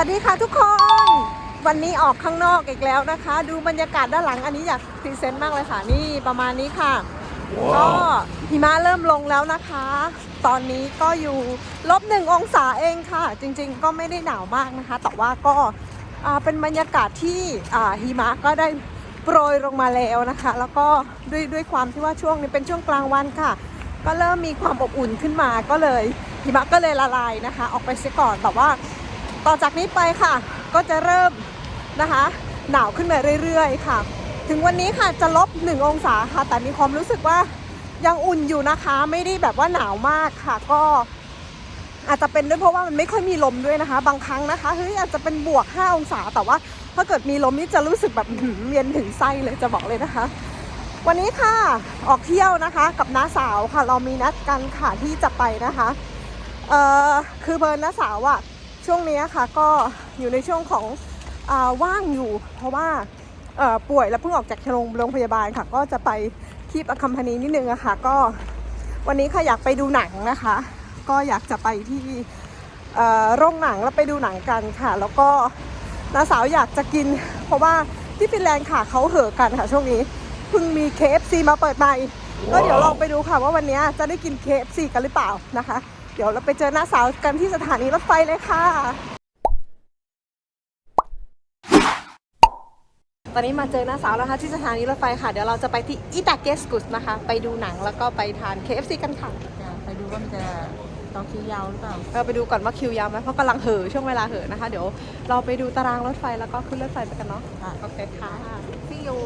วัสดีค่ะทุกคน วันนี้ออกข้างนอกอีกแล้วนะคะ ดูบรรยากาศด้านหลังอันนี้อยากพรีเซนต์มากเลยค่ะนี่ประมาณนี้ค่ะก็หิมะเริ่มลงแล้วนะคะ ตอนนี้ก็อยู่ลบหนึ่งองศาเองค่ะ จริงๆ ก็ไม่ได้หนาวมากนะคะ แต่ว่าก็อ่าเป็นบรรยากาศที่อ่าหิมะก็ได้โปรยลงมาแล้วนะคะ แล้วก็ด้วยด้วยความที่ว่าช่วงนี้เป็นช่วงกลางวันค่ะ ก็เริ่มมีความอบอุ่นขึ้นมาก็เลยหิมะก็เลยละลายนะคะ ออกไปเสียก่อนแต่ว่า ต่อจากนี้ไปค่ะ ก็จะเริ่มนะคะ หนาวขึ้นมาเรื่อยๆ ค่ะ ถึงวันนี้ค่ะจะลบ 1 องศาค่ะ แต่มีความรู้สึกว่ายังอุ่นอยู่นะคะ ไม่ได้แบบว่าหนาวมากค่ะ ก็อาจจะเป็นด้วยเพราะว่ามันไม่ค่อยมีลมด้วยนะคะ บางครั้งนะคะเฮ้ยอาจจะเป็นบวก 5 องศา แต่ว่าถ้าเกิดมีลมนี่จะรู้สึกแบบเย็นถึงไส้เลยจะบอกเลยนะคะ วันนี้ค่ะออกเที่ยวนะคะกับน้าสาวค่ะ เรามีนัดกันค่ะที่จะไปนะคะ เอ่อคือเบิร์นน้าสาวอะ ช่วงนี้ค่ะก็อยู่ในช่วงของอว่างอยู่ เพราะว่าป่วยแล้วเพิ่งออกจากโรงงพยาบาลค่ะ ก็จะไปคีบอคัมพานีนิดนึงอะค่ะก็วันนี้ค่ะอยากไปดูหนังนะคะ ก็อยากจะไปที่โรงหนังแล้วไปดูหนังกันค่ะ แล้วก็น้าสาวอยากจะกิน เพราะว่าที่ฟินแลนด์ค่ะเขาเห่อกันค่ะ ช่วงนี้เพิ่งมี KFC มาเปิดใหม่ก็เดี๋ยวลองไปดูค่ะว่าวันนี้จะได้กิน KFC กันหรือเปล่านะคะ เดี๋ยวเราไปเจอหน้าสาวกันที่สถานีรถไฟเลยค่ะ ตอนนี้มาเจอหน้าสาวแล้วค่ะที่สถานีรถไฟค่ะ เดี๋ยวเราจะไปที่อิตาเกสกุสนะคะ ไปดูหนังแล้วก็ไปทาน KFC กันค่ะ ไปดูว่ามันจะต่อคิวยาวหรือเปล่าเราไปดูก่อนว่าคิวยาวไหมเพราะกำลังเห่อช่วงเวลาเห่อนะคะ เดี๋ยวเราไปดูตารางรถไฟแล้วก็ขึ้นรถไฟไปกันเนาะค่ะโอเคค่ะที่อยู่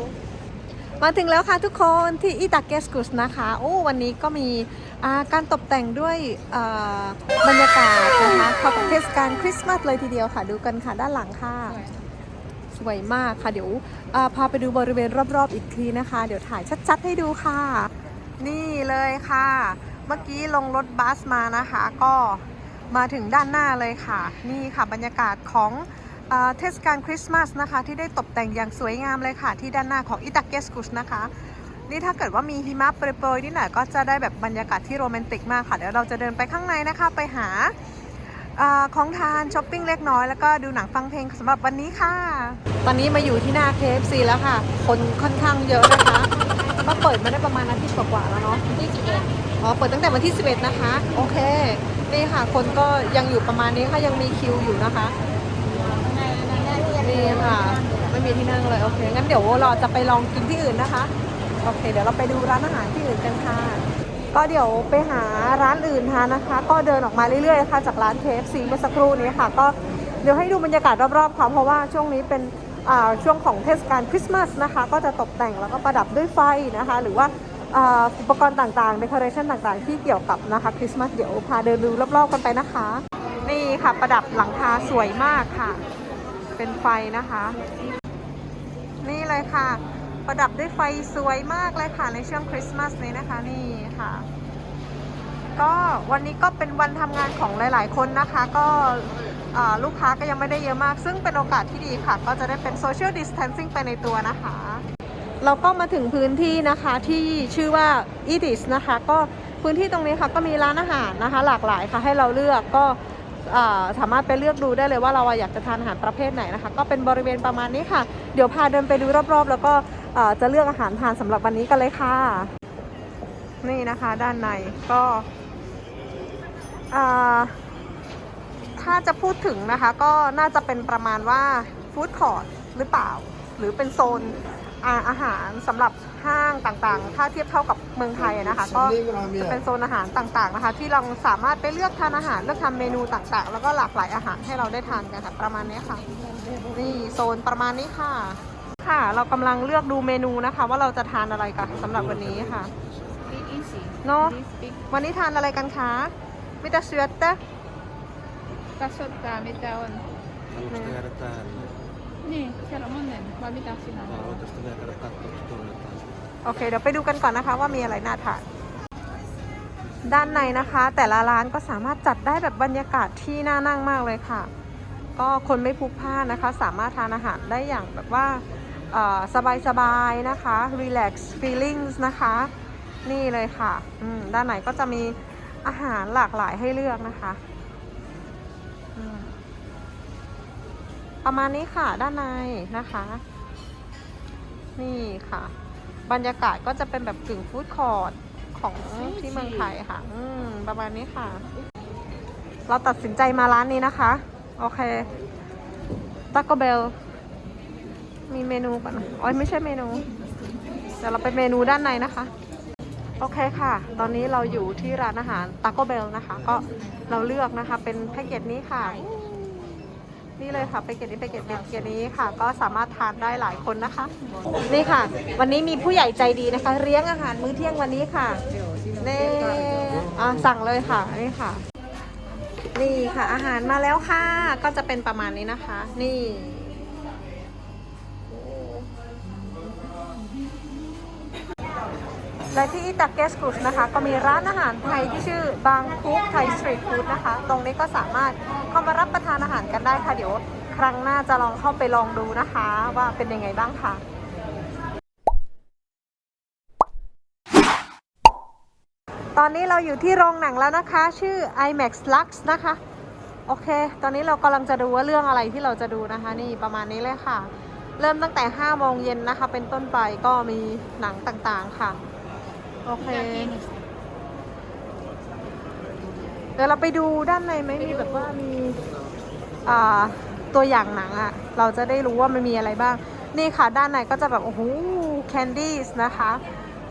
มาถึงแล้วค่ะทุกคนที่อิตาเกสกุสนะคะ โอ้วันนี้ก็มีการตกแต่งด้วยบรรยากาศนะคะข้ากับเทศกาลคริสต์มาสเลยทีเดียวค่ะ ดูกันค่ะด้านหลังค่ะ สวยมากค่ะเดี๋ยวพาไปดูบริเวณรอบๆอีกทีนะคะ เดี๋ยวถ่ายชัดๆให้ดูค่ะ นี่เลยค่ะ เมื่อกี้ลงรถบัสมานะคะ ก็มาถึงด้านหน้าเลยค่ะ นี่ค่ะบรรยากาศของ เทศกาลคริสต์มาสนะคะ ที่ได้ตกแต่งอย่างสวยงามเลยค่ะ ที่ด้านหน้าของอิตาเกสกุสนะคะ นี่ถ้าเกิดว่ามีหิมะโปรยๆนิดหน่อยก็จะได้แบบบรรยากาศที่โรแมนติกมากค่ะเดี๋ยวเราจะเดินไปข้างในนะคะ ไปหาอของทานช้อปปิ้งเล็กน้อยแล้วก็ดูหนังฟังเพลงสำหรับวันนี้ค่ะ ตอนนี้มาอยู่ที่หน้า KFC แล้วค่ะ คนค่อนข้างเยอะนะคะก็เปิดมาได้ประมาณอาทิตย์กว่าๆแล้วเนาะที่11อ๋อเปิดตั้งแต่วันที่ 11 นะคะ โอเค นี่ค่ะ คนก็ยังอยู่ประมาณนี้ค่ะยังมีคิวอยู่นะคะ อที่นั่งเลยโอเคงั้นเดี๋ยวเราจะไปลองกินที่อื่นนะคะโอเค เดี๋ยวเราไปดูร้านอาหารที่อื่นกันค่ะ ก็เดี๋ยวไปหาร้านอื่นทานนะคะ ก็เดินออกมาเรื่อยๆค่ะจากร้าน KFC เมื่อสักครู่นี้ค่ะ ก็เดี๋ยวให้ดูบรรยากาศรอบๆค่ะเพราะว่าช่วงนี้เป็นช่วงของเทศกาลคริสต์มาสนะคะ ก็จะตกแต่งแล้วก็ประดับด้วยไฟนะคะ หรือว่าอ่าอุปกรณ์ต่างๆเดคอเรชันต่างๆ ที่เกี่ยวกับนะคะคริสต์มาสเดี๋ยวพาเดินดูรอบๆกันไปนะคะ นี่ค่ะประดับหลังคาสวยมากค่ะ เป็นไฟนะคะ นี่เลยค่ะ ประดับด้วยไฟสวยมากเลยค่ะในช่วงคริสต์มาสนี้นะคะนี่ค่ะ ก็วันนี้ก็เป็นวันทำงานของหลาย ๆ คนนะคะ ก็ลูกค้าก็ยังไม่ได้เยอะมาก ซึ่งเป็นโอกาสที่ดีค่ะ ก็จะได้เป็นโซเชียลดิสเทนซิ่งไปในตัวนะคะเราก็มาถึงพื้นที่นะคะที่ชื่อว่า e d i s นะคะ ก็พื้นที่ตรงนี้ค่ะก็มีร้านอาหารนะคะ หลากหลายค่ะให้เราเลือกก็ สามารถไปเลือกดูได้เลยว่าเราอยากจะทานอาหารประเภทไหนนะคะ ก็เป็นบริเวณประมาณนี้ค่ะ เดี๋ยวพาเดินไปดูรอบๆ แล้วก็จะเลือกอาหารทานสำหรับวันนี้กันเลยค่ะ นี่นะคะด้านในก็ถ้าจะพูดถึงนะคะ ก็น่าจะเป็นประมาณว่าฟู้ดคอร์ทหรือเปล่า หรือเป็นโซนอาอาหารสำหรับ ห้างต่างๆ ถ้าเทียบเท่ากับเมืองไทยอะนะคะ ก็จะเป็นโซนอาหารต่างๆนะคะ ที่เราสามารถไปเลือกทานอาหารเลือกทำเมนูต่างๆ แล้วก็หลากหลายอาหารให้เราได้ทานกันค่ะประมาณนี้ค่ะนี่โซนประมาณนี้ค่ะ ค่ะ เรากำลังเลือกดูเมนูนะคะ ว่าเราจะทานอะไรกันสำหรับวันนี้ค่ะ Speak easy เนาะ Please speak วันนี้ทานอะไรกันคะมิตาเชือเต kasvattaa mitä on Haluaisitko jäädä tänne? niin siellä on monen vai mitä sinä Vai haluat voitaisiko vielä käydä katsomassa toivotaan? โอเค เดี๋ยวไปดูกันก่อนนะคะว่ามีอะไรน่าทานด้านในนะคะ แต่ละร้านก็สามารถจัดได้แบบบรรยากาศที่น่านั่งมากเลยค่ะ ก็คนไม่พลุกพล่านนะคะ สามารถทานอาหารได้อย่างแบบว่าสบายๆนะคะ relax feelings นะคะ นี่เลยค่ะ อืม ด้านไหนก็จะมีอาหารหลากหลายให้เลือกนะคะ ประมาณนี้ค่ะด้านในนะคะ นี่ค่ะ บรรยากาศก็จะเป็นแบบกึ่งฟู้ดคอร์ทของที่เมืองไทยค่ะ อืมประมาณนี้ค่ะ เราตัดสินใจมาร้านนี้นะคะ โอเคต a โกเบลมีเมนูก่อนอ๋อไม่ใช่เมนูเดี๋ยวเราไปเมนูด้านในนะคะ โอเคค่ะ ตอนนี้เราอยู่ที่ร้านอาหารต a โกเบลนะคะ ก็เราเลือกนะคะ เป็นแพ็กเกจนี้ค่ะ นี่เลยค่ะแพ็กเกจนี้แพ็กเกจแพ็กเกจนี้ค่ะ ก็สามารถทานได้หลายคนนะคะ นี่ค่ะ วันนี้มีผู้ใหญ่ใจดีนะคะ เลี้ยงอาหารมื้อเที่ยงวันนี้ค่ะนี่อะสั่งเลยค่ะนี่ค่ะ นี่ค่ะอาหารมาแล้วค่ะ ก็จะเป็นประมาณนี้นะคะ นี่ และที่อิตาเกสกุสนะคะ ก็มีร้านอาหารไทยที่ชื่อบางคุกไทยสตรีทฟู้ดนะคะ ตรงนี้ก็สามารถเข้ามารับประทานอาหารกันได้ค่ะ เดี๋ยวครั้งหน้าจะลองเข้าไปลองดูนะคะ ว่าเป็นยังไงบ้างค่ะ ตอนนี้เราอยู่ที่โรงหนังแล้วนะคะ ชื่อ IMAX Lux นะคะ โอเค ตอนนี้เรากำลังจะดูว่าเรื่องอะไรที่เราจะดูนะคะ นี่ประมาณนี้เลยค่ะ เริ่มตั้งแต่5โมงเย็นนะคะ เป็นต้นไปก็มีหนังต่างๆค่ะ โอเค เดี๋ยวเราไปดูด้านในไหมมีแบบว่ามีอ่าตัวอย่างหนังอะ่ะ เราจะได้รู้ว่ามันมีอะไรบ้าง นี่ค่ะ ด้านในก็จะแบบ โอ้โห แคนดี้นะคะ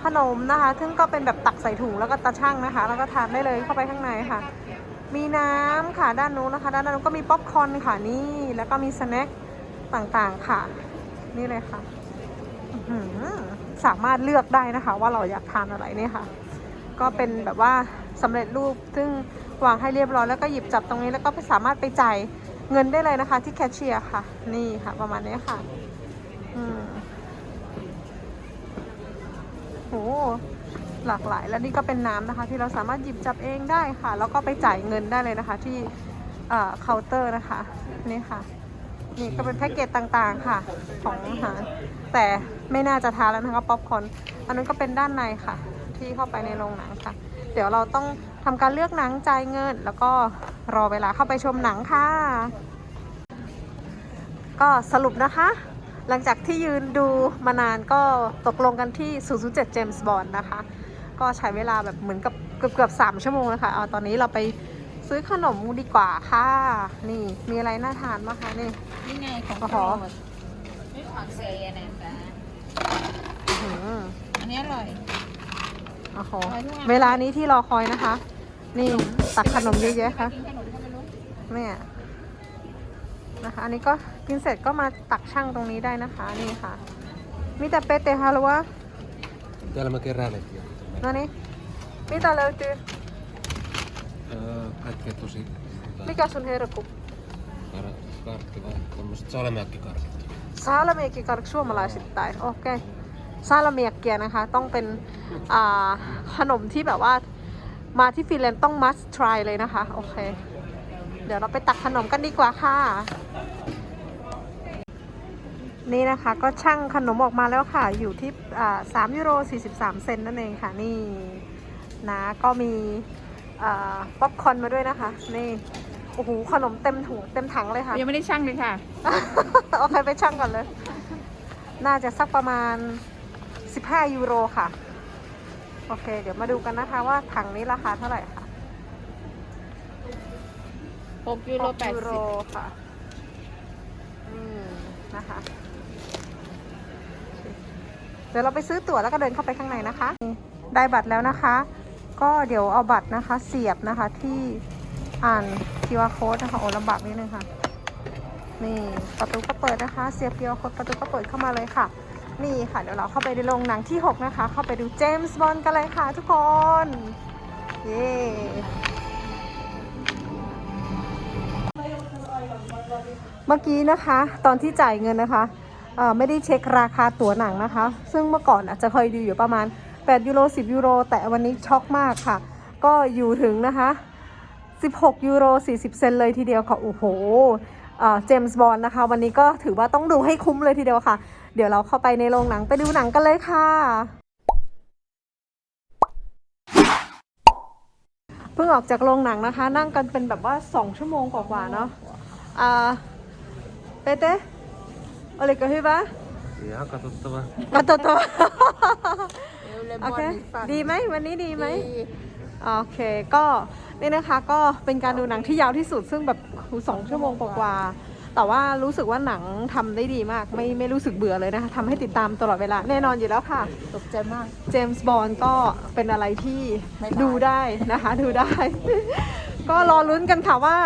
ขนมนะคะ ซึ่งก็เป็นแบบตักใส่ถุงแล้วก็ตาช่างนะคะ แล้วก็ทานได้เลยเข้าไปข้างในค่ะ มีน้ำค่ะ ด้านนู้นนะคะ ด้านนู้นก็มีป๊อปคอร์นค่ะนี่ แล้วก็มีสแน็คต่างๆค่ะ นี่เลยค่ะ อือ สามารถเลือกได้นะคะ ว่าเราอยากทานอะไรเนี่ยค่ะ ก็เป็นแบบว่าสำเร็จรูปซึ่งวางให้เรียบร้อยแล้วก็หยิบจับตรงนี้แล้วก็ไปสามารถไปจ่ายเงินได้เลยนะคะ ที่แคชเชียร์ค่ะ นี่ค่ะประมาณนี้ค่ะอืมโหหลากหลาย แล้วนี่ก็เป็นน้ำนะคะ ที่เราสามารถหยิบจับเองได้ค่ะ แล้วก็ไปจ่ายเงินได้เลยนะคะ ที่เคาน์เตอร์นะคะนี่ค่ะ นี่ก็เป็นแพ็กเกจต่างๆค่ะ ของอาหาร แต่ไม่น่าจะทานแล้วนะคะป๊อปคอนอันนั้นก็เป็นด้านในค่ะ ที่เข้าไปในโรงหนังค่ะ เดี๋ยวเราต้องทำการเลือกหนังจ่ายเงิน แล้วก็รอเวลาเข้าไปชมหนังค่ะ ก็สรุปนะคะ หลังจากที่ยืนดูมานานก็ตกลงกันที่ 007 James Bond นะคะ ก็ใช้เวลาแบบเหมือนกับเกือบๆ3ชั่วโมงเลยค่ะเอาตอนนี้เราไป ซื้อขนมดีกว่าค่ะ นี่มีอะไรน่าทานบ้างคะนี่ นี่ไงของโอ้โปโหรดไม่ผักเซยนะจ๊ะอื้อหืออันนี้อร่อย โอ้โหอร่อยทุกอันเวลานี้ที่รอคอยนะคะ นี่ตักขนมเยอะแยะค่ะกินขนมก็ไม่รู้เนี่ยนะคะ อันนี้ก็กินเสร็จก็มาตักช่างตรงนี้ได้นะคะนี่ค่ะ มีแต่เปเตฮาลัว Täällä mä keräilen jo. นั่นนี่มีแต่เลยตือ Öö, kaikkea tosi hyvää. mikä sun herkku Kar- karkki vai tämmöset salmiakkikarkit. ซาลาเมียกิการชั่วมาลายสิตายโอเคซาลาเมียเกียนะคะ ต้องเป็นอ่าขนมที่แบบว่ามาที่ฟินแลนด์ต้อง must try เลยนะคะ โอเค เดี๋ยวเราไปตักขนมกันดีกว่าค่ะ นี่นะคะก็ช่างขนมออกมาแล้วค่ะ อยู่ที่อ่า3ยูโร 43 เซนต์นั่นเองค่ะ นี่นะก็มีอ่า ป๊อปคอร์นมาด้วยนะคะ นี่ โอ้โห ขนมเต็มถุงเต็มถังเลยค่ะ ยังไม่ได้ชั่งเลยค่ะโอเคไปช่างก่อนเลย น่าจะสักประมาณ 15 ยูโรค่ะ โอเค เดี๋ยวมาดูกันนะคะว่าถังนี้ราคาเท่าไหร่ค่ะ6ยูโรหกยูโร80ค่ะอืมนะคะ เดี๋ยวเราไปซื้อตั๋วแล้วก็เดินเข้าไปข้างในนะคะ ได้บัตรแล้วนะคะ ก็เดี๋ยวเอาบัตรนะคะเสียบนะคะที่อ่าน QR code นะคะโอ้ลำบากนิดนึงค่ะ นี่ประตูก็เปิดนะคะ เสียบ QR code ประตูก็เปิดเข้ามาเลยค่ะ นี่ค่ะเดี๋ยวเราเข้าไปในโรงหนังที่ 6 นะคะ เข้าไปดูเจมส์บอนกันเลยค่ะทุกคน เย้เมื่อกี้นะคะ ตอนที่จ่ายเงินนะคะไม่ได้เช็คราคาตั๋วหนังนะคะ ซึ่งเมื่อก่อนอาจจะเคยดูอยู่ประมาณ 8 ยูโร 10 ยูโร แต่วันนี้ช็อกมากค่ะ ก็อยู่ถึงนะคะ 16 ยูโร 40 เซนเลยทีเดียวค่ะ โอ้โหเจมส์บอลนะคะ วันนี้ก็ถือว่าต้องดูให้คุ้มเลยทีเดียวค่ะ เดี๋ยวเราเข้าไปในโรงหนังไปดูหนังกันเลยค่ะเพิ่งออกจากโรงหนังนะคะ นั่งกันเป็นแบบว่า 2 ชั่วโมงกว่าๆเนาะอ่าเต้เต้อะไรก็คือปะ Ja, katsottava. มาตัวตัวเอวเลมโออนเคอีกฝั่งดีไหมวันนี้ดีไหมดีโอเคก็นี่นะคะก็เป็นการดูหนังที่ยาวที่สุดซึ่งแบบสองชั่วโมงกว่าๆแต่ว่ารู้สึกว่าหนังทำได้ดีมาก ไม่ไม่รู้สึกเบื่อเลยนะคะทำให้ติดตามตลอดเวลาแน่นอนอยู่แล้วค่ะ ตกใจมาก เจมส์บอลก็เป็นอะไรที่ไม่ตายดูได้นะคะ ดูได้ ก็รอลุ้นกันค่ะว่า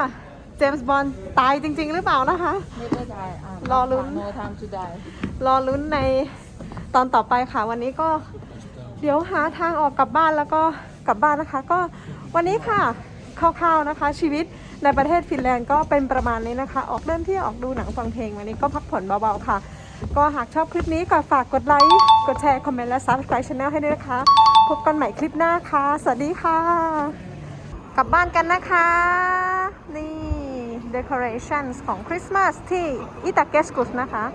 เจมส์บอลตายจริง ๆ หรือเปล่านะคะ ไม่ได้ใจอะรอลุ้น โนทามทูไดรอลุ้นในตอนต่อไปค่ะ วันนี้ก็เดี๋ยวหาทางออกกลับบ้านแล้วก็กลับบ้านนะคะ ก็วันนี้ค่ะคร่าวๆนะคะ ชีวิตในประเทศฟินแลนด์ก็เป็นประมาณนี้นะคะ ออกเดินเที่ยวออกดูหนังฟังเพลงวันนี้ก็พักผ่อนเบาๆค่ะ ก็หากชอบคลิปนี้ก็ฝากกดไลค์กดแชร์คอมเมนต์และ subscribe channel ให้ด้วยนะคะ พบกันใหม่คลิปหน้าค่ะ สวัสดีค่ะ กลับบ้านกันนะคะนี่ decorations ของคริสต์มาสที่อิตาเกสกุสนะคะ